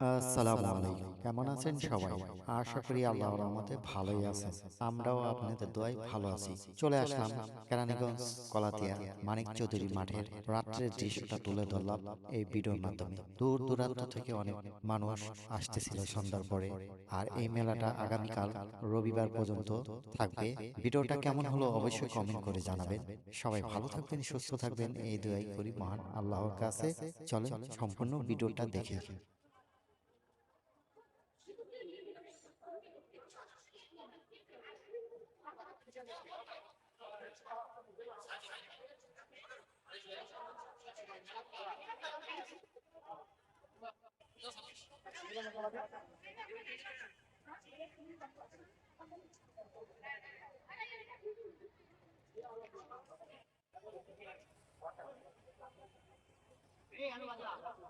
আসসালামু আলাইকুম। কেমন আছেন সবাই? আশা করি আল্লাহর রহমতে ভালোই আছেন। আমরাও আপনাদের দোয়ায় ভালো আছি। চলে আসলাম কেরানীগঞ্জ কলাতিয়া মানিক চৌধুরী মাঠের রাত্রের দৃশ্যটা তুলে ধরলাম এই ভিডিওর মাধ্যমে। দূর দূরান্ত থেকে অনেক মানুষ আসতেছিল সন্ধ্যার পরে। আর এই মেলাটা আগামীকাল রবিবার পর্যন্ত থাকবে। ভিডিওটা কেমন হলো অবশ্যই কমেন্ট করে জানাবেন। সবাই ভালো থাকবেন সুস্থ থাকবেন। এই দোয়াই করি। মহান আল্লাহর কাছে চলে সম্পূর্ণ ভিডিওটা দেখে 예, 안 맞아.